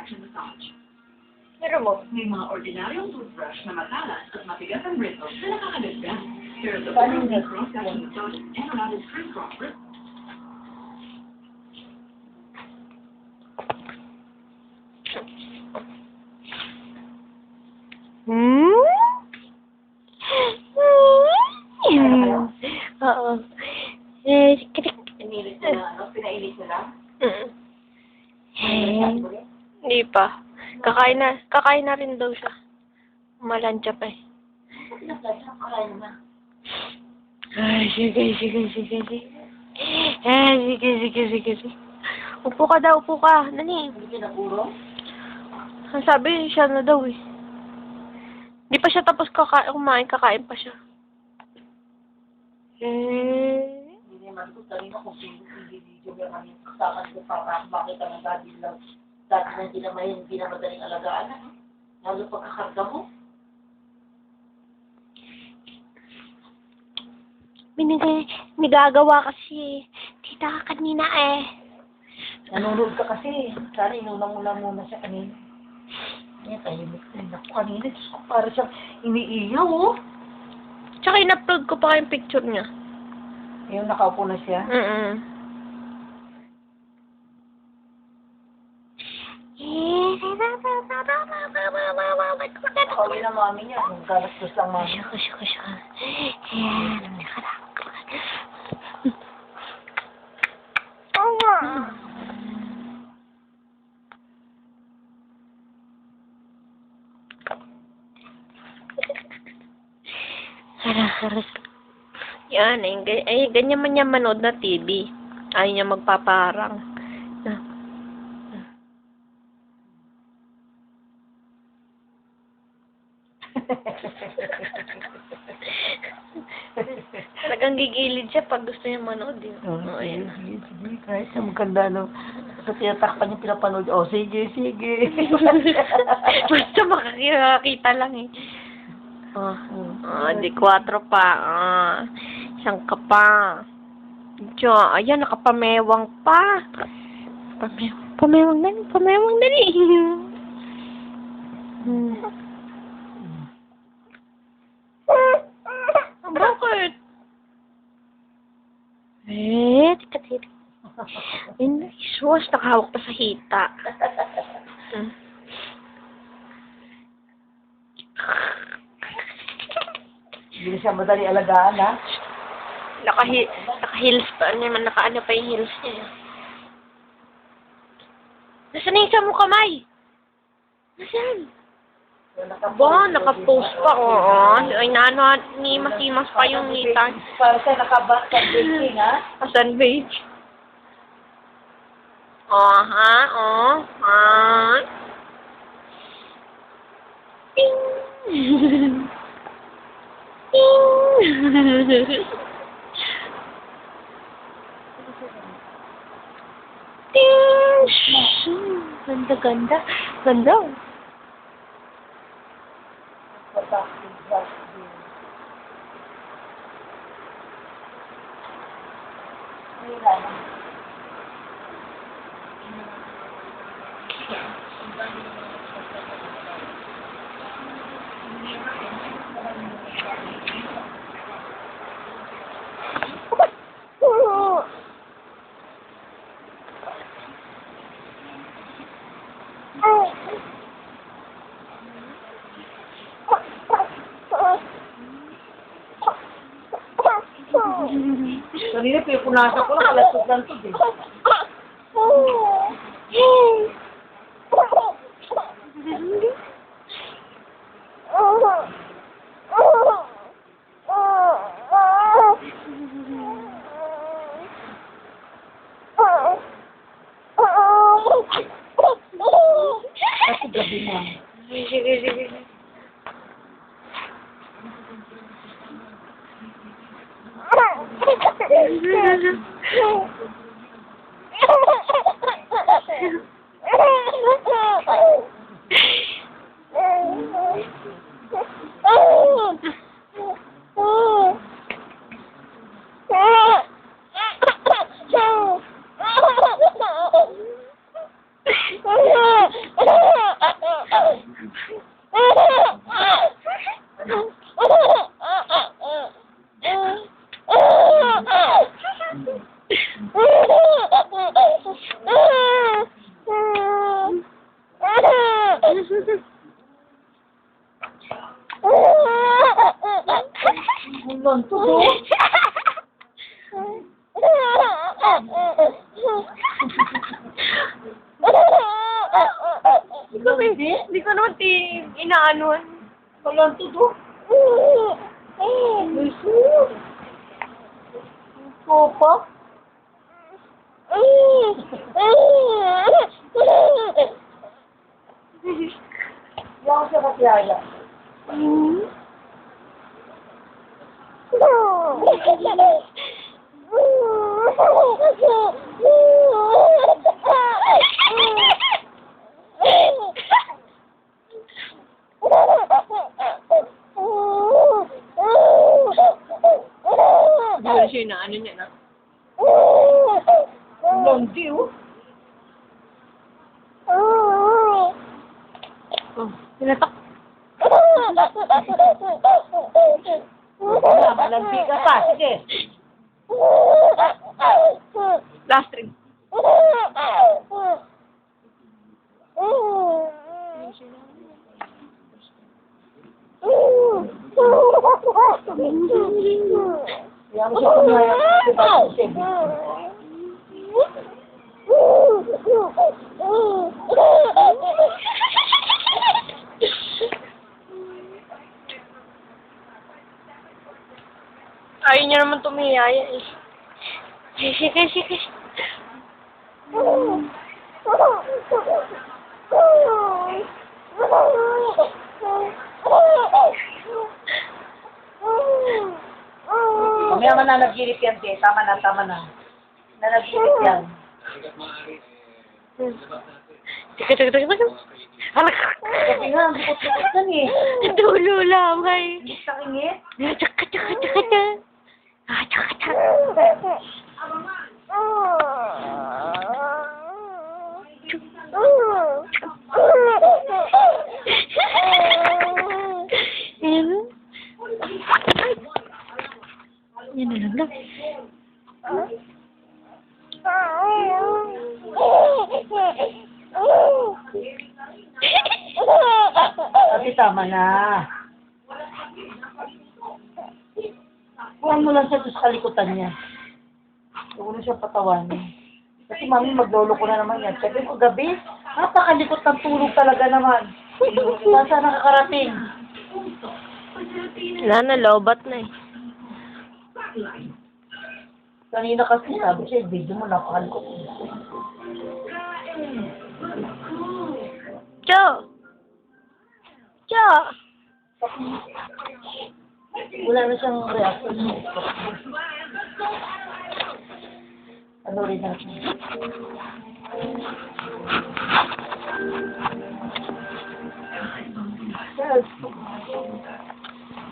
satisfaction massage. May mga ordinaryong toothbrush na matalas at matigas ang bristles na nakakadagdag. There is a permanent cross-section massage and around its crisscross bristles. Thank you. Hindi pa. Kakain na, kakain na rin daw siya. Malansya pa eh. Pinaplasya, kakain na. Ay, sige, sige, sige, sige. Eh, sige, sige, sige, sige. Upo ka daw, upo ka. Nani? Hindi? Ang sabi siya na daw eh. Di pa siya tapos kaka kumain, kakain pa siya. Eh, Hindi naman ko kanina kung sino hindi video niya kami kasakan ko para makita ng daddy love. Dati nang yun, hindi na madaling alagaan. Ano? Lalo pagkakarga mo. binigay, nagagawa kasi eh. Tita ka kanina eh. Nanonood ka kasi. Sana inunang mo lang muna siya kanina. Kaya na. Naku, kanina, Diyos ko, para siyang iniiyaw, oh. Tsaka in-upload ko pa yung picture niya. Yung nakaupo na siya. Mm Kawin na mami niya. Yung galastos lang mami. Shuka, shuka, shuka. Ayan, nakarang. Harang, harang. Yan, ay, ay, ganyan man niya manood na TV. Ayaw niya magpaparang. Ah. Talagang gigilid siya pag gusto niya manood. Oo, Oh, sige, ayan. sige, sige. Kahit sa maganda, no. Sa tinatakpan yung pinapanood, oh, sige, sige. Basta makakita lang eh. Oh, oh di 4 pa. Ah, isang ka pa. Diyo, ayan, nakapamewang pa. Pamewang, pamewang dali, pamewang dali. Hmm. Bakit? Eh, tika, tika. Hindi, sus, nakahawak pa sa hita. Hmm. Hindi na siya madali alagaan, ha? Naka, naka-heels pa. Ano naman, naka-ano pa yung heels niya. Nasaan na yung isang mo kamay? Nasaan? Ba, naka-post pa. Oo. Ay, naano, ni masimas pa yung ngita. Para sa baking, ha? Asan, beach? Oh, ha? Oh, ha? Ting! Ting! Ting! Ganda, ganda. Ganda. Kanina, pinupunasan ko lang, kalasot lang to, eh. Kasi gabi na. Sige, sige. Oh. Do. Ikaw, hindi? Hindi ko naman ti inaanuan. Ulan to, do. Popa? Yan siya katiyaya. Hindi ko siya inaano niya na. Ulan, di, oh. Oh, malampi ka pa. Sige. Last ring. Yan mo siya kumaya. Sige. Naman tumiyaya eh. Sige, sige. Mamaya mananaginip yan, te. Tama na, tama na. Nanaginip yan. Sige, sige, sige, sige. Alak. Sabi nga, ang bukot-bukot yan eh. Dulo lang, ay. Hindi sa kingit. Tsaka, tsaka, tsaka, tsaka. Ah, tsaka, tsaka. Ayan. Yan na lang lang. Ate, tama na. Huwag mo lang siya doon sa kalikutan niya. Huwag mo na siya patawanin. Kasi mami, maglolo ko na naman yan. Sabi ko, gabi, napakalikot ng tulog talaga naman. Saan saan nakakarating? Wala na, lobat na eh. Kanina kasi sabi siya, video mo, napakalikot. Cho! Cho! Wala na siyang reaction. Ano rin natin?